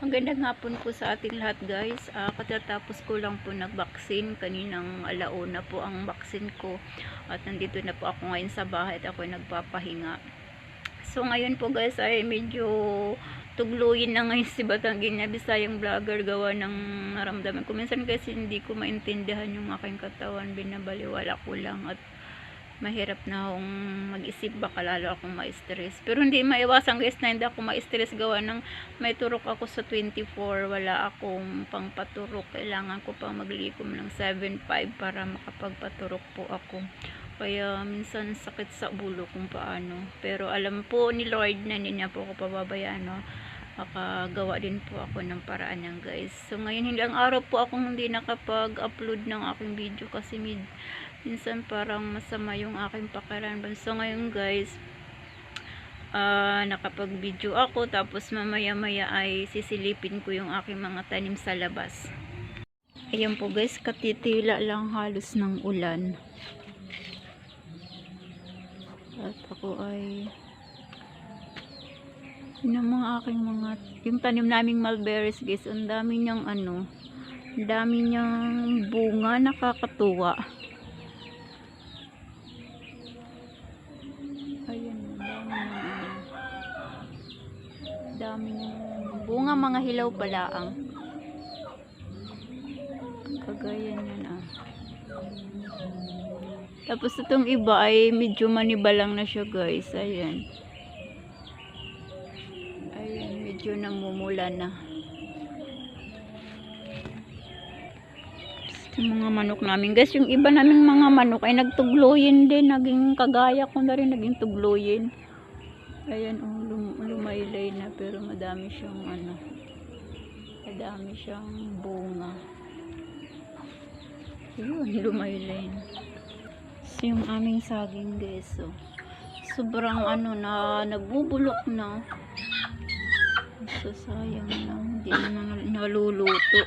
Magandang hapon po sa ating lahat guys. Ah, katatapos ko lang po nag-vaccine. Kaninang alauna po ang vaccine ko. At nandito na po ako ngayon sa bahay at ako nagpapahinga. So ngayon po guys ay medyo tugluyin na ngayon si Batanggin na Bisayang vlogger gawa ng naramdaman ko. Minsan kasi hindi ko maintindihan yung aking katawan. Binabaliwala ko lang at mahirap na akong mag-isip baka lalo akong ma-stress. Pero hindi maiwasan guys na hindi ako ma-stress gawa ng may turok ako sa 24. Wala akong pangpaturok. Kailangan ko pang maglikom ng 7.5 para makapagpaturok po ako. Kaya minsan sakit sa ulo kung paano. Pero alam po ni Lord na niya po ako pababayaan. No? Makagawa din po ako ng paraan yan guys. So ngayon hindi ang araw po akong hindi nakapag-upload ng aking video kasi mid minsan parang masama yung aking pakiramdam. So ngayon guys, ah nakapag-video ako tapos mamaya-maya ay sisilipin ko yung aking mga tanim sa labas. Ayan po guys, katitila lang halos ng ulan. At ako ay yun mga aking mga yung tanim naming mulberries guys, ang dami niyang ano, dami niyang bunga, nakakatuwa. Ayan, ang dami niyang ano, dami niyang bunga, mga hilaw pala ang kagaya niyan ah. Tapos itong iba ay medyo manibalang na siya guys. Ayan. Ayan, medyo namumula na. Yung mga manok namin. Guys, yung iba naming mga manok ay nagtugloyin din. Naging kagaya ko na rin naging tugloyin. Ayan, oh, lum lumaylay na pero madami siyang ano. Madami siyang bunga. Yun, lumaylay na. So, yung aming saging guys, so, sobrang ano na, nabubulok na. So, sayang na, hindi na naluluto.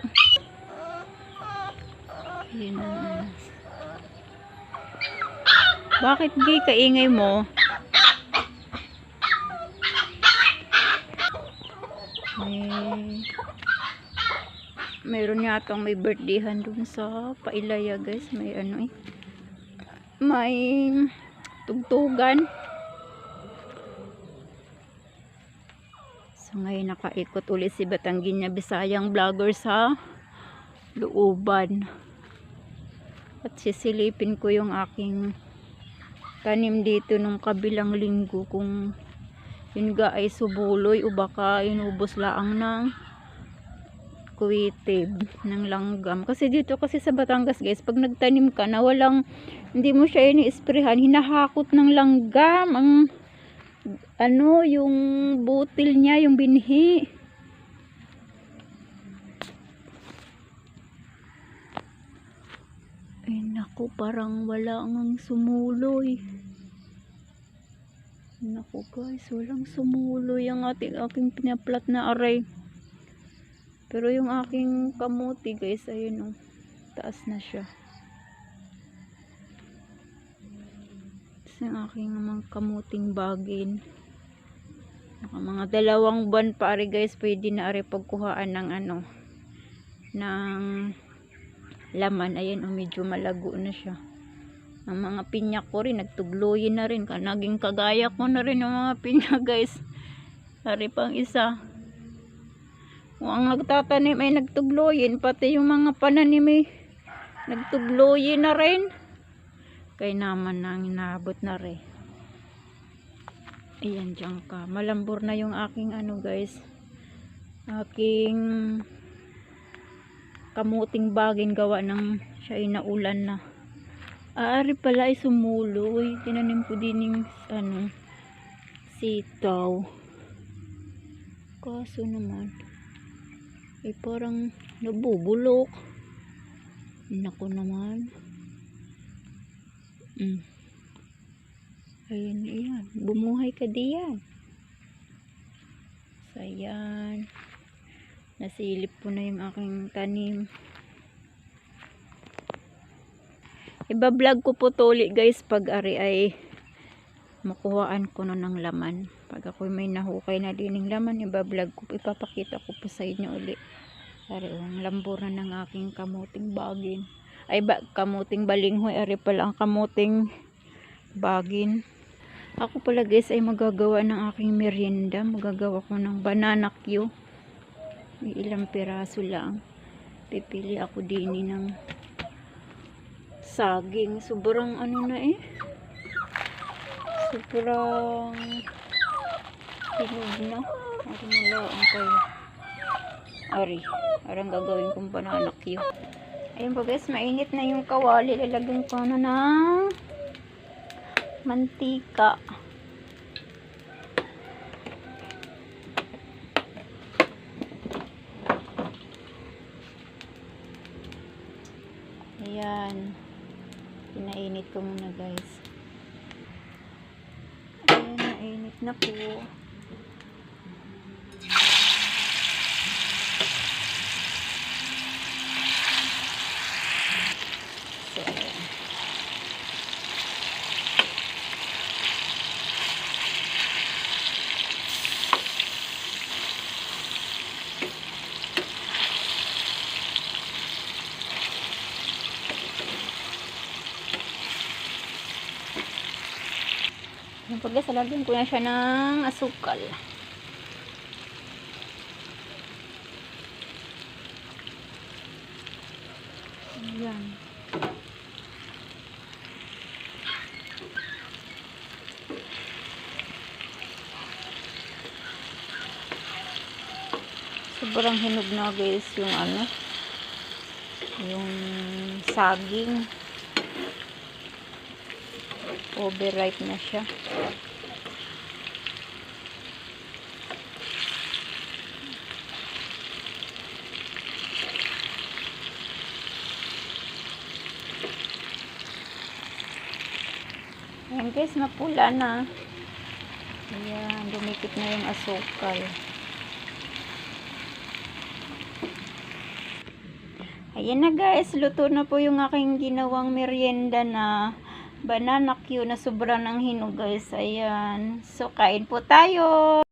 Yun ang ano. Bakit gay kaingay mo? May meron yatang may birthdayhan dun sa Pailaya guys. May ano eh may tugtugan. So ngayon nakaikot ulit si Batanggin niya Bisayang vlogger sa looban. At sisilipin ko yung aking tanim dito nung kabilang linggo kung yun ga ay subuloy o baka inubos laang ng kuwitib ng langgam. Kasi dito kasi sa Batangas guys, pag nagtanim ka na walang, hindi mo siya ini-sprayhan, hinahakot ng langgam ang ano, yung butil niya, yung binhi. Ay naku, parang wala ang sumuloy. Naku guys, walang sumuloy ang ating aking pinaplat na aray. Pero yung aking kamuti guys, ayun oh, taas na siya. Tapos yung aking mga kamuting bagin. Naka mga dalawang buwan pa ari guys, pwede na ari pagkuhaan ng ano, ng laman. Ayan oh, medyo malago na siya. Ang mga pinya ko rin, nagtugloyin na rin. Naging kagaya ko na rin yung mga pinya guys. Ari pang isa. Kung ang nagtatanim ay nagtugloyin, pati yung mga pananim ay nagtugloyin na rin. Kaya naman nang inabot na rin. Ayan dyan ka. Malambor na yung aking ano guys. Aking kamuting bagin gawa ng siya ay naulan na. Aari pala ay sumuloy. Tinanim ko din yung ano, sitaw. Kaso naman, ay parang nabubulok. Nako naman. Mm. Ayan, ayan. Bumuhay ka diyan. So, ayan. Nasilip ko na yung aking tanim. Iba-vlog ko po to ulit guys pag ari ay makuhaan ko no ng laman. Pag ako may nahukay na dining laman, ibablog ko, ipapakita ko po sa inyo uli. Ari, ang lamburan ng aking kamuting bagin. Ay, ba, kamuting balinghoy. Ari pala ang kamuting bagin. Ako pala guys ay magagawa ng aking merienda. Magagawa ko ng banana Q. May ilang piraso lang. Pipili ako din ng saging. Sobrang ano na eh. Sobrang hinog na. Ari malaang kayo. Ari. Arang gagawin kong banana Q. Ayun po guys, mainit na yung kawali. Lalagyan ko na ng mantika. Ayan. Pinainit ko muna guys. Ayan, nainit na po. So, ayan. Yung paglas, lagyan ko na siya ng asukal. Ayan. Sobrang hinog na guys yung ano, yung saging. Overripe na siya. Ayan guys, mapula na. Ayan, dumikit na yung asukal. Ayan na guys, luto na po yung aking ginawang merienda na banana Q na sobra ng hinog guys. Ayan. So, kain po tayo.